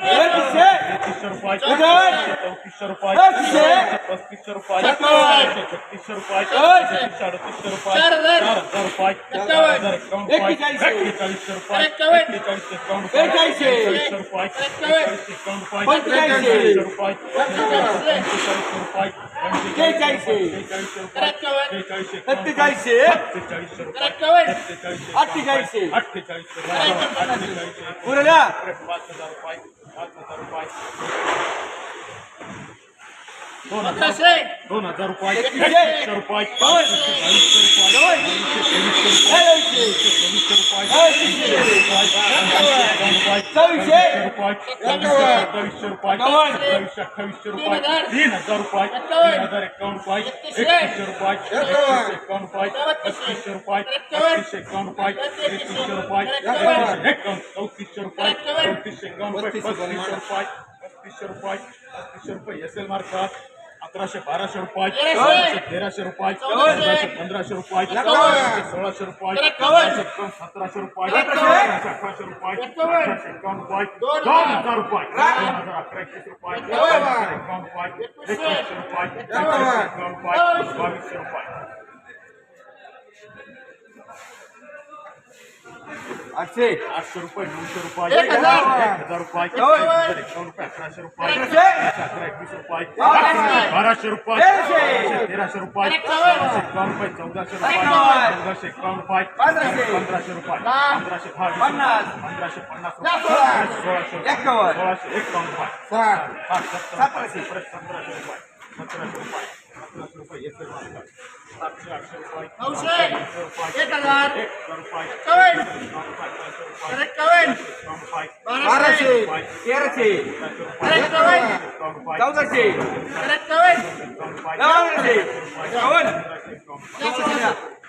तेहतीसशे रुपये चौतीसशे रुपये पस्तीसशे रुपये छत्तीसशे रुपये अडतीसशे रुपये चार हजार रुपये चार हजार एकावन्न एक्केचाळीसशे रुपये एक्केचाळीसशे एकावन्न रुपये रुपये एक्केचाळीसशे एकावन्न पंचेचाळीसशे रुपये पंचेचाळीसशे रुपये शेहेचाळीसशे. शेहेचाळीसशे रुपये सत्तेचाळीसशे सत्तेचाळीसशे रुपये सत्तेचाळीसशे अठ्ठेचाळीसशे अठ्ठेचाळीसशे रुपये अठ्ठेचाळीसशे उरल्या पाच हजार रुपये पाच हजार रुपये. दोन हजार दोन हजार रुपये. रुपये. रुपये. रुपये सत्तावीसशे रुपये सत्तावीसशे अठ्ठावीसशे रुपये तीन हजार रुपये तीन हजार एकावन्न रुपये एकतीसशे रुपये एकावन्न रुपये पस्तीसशे रुपये पस्तीसशे एकावन्न रुपये एकतीसशे रुपये एकावन्न चौतीसशे रुपये चौतीसशे एकावन्न रुपये पस्तीसशे रुपये पस्तीसशे रुपये पस्तीसशे रुपये एस एल मार्कात अकराशे बाराशे रुपये तेराशे रुपये पंधराशे पंधराशे रुपये सोळाशे रुपये सतराशे रुपये अठराशे रुपये अठराशे एकावन्न रुपये दोन हजार. रुपये दोन हजार अकरा एकवीस रुपये दोन हजार एकावन्न रुपये एकवीसशे रुपये एकवीसशे एकावन्न रुपये बावीसशे रुपये. आठशे. आठशे रुपये नऊशे रुपये. एक हजार. रुपये. रुपये अकराशे रुपये. अकरा एकवीस रुपये. बाराशे. रुपये. तेराशे. रुपये. एकावन्न. रुपये चौदाशे रुपये. चौदाशे एकावन्न रुपये. पंधराशे. रुपये. पंधराशे पन्नास. पंधराशे पन्नास रुपये. सोळाशे. सोळाशे एकावन्न रुपये. सतराशे. सतराशे रुपये. सतराशे रुपये. सतराशे रुपये. सातशे आठशे रुपये नऊशे. एक हजार. बाराशे तेराशे. चौदाशे चौदाशे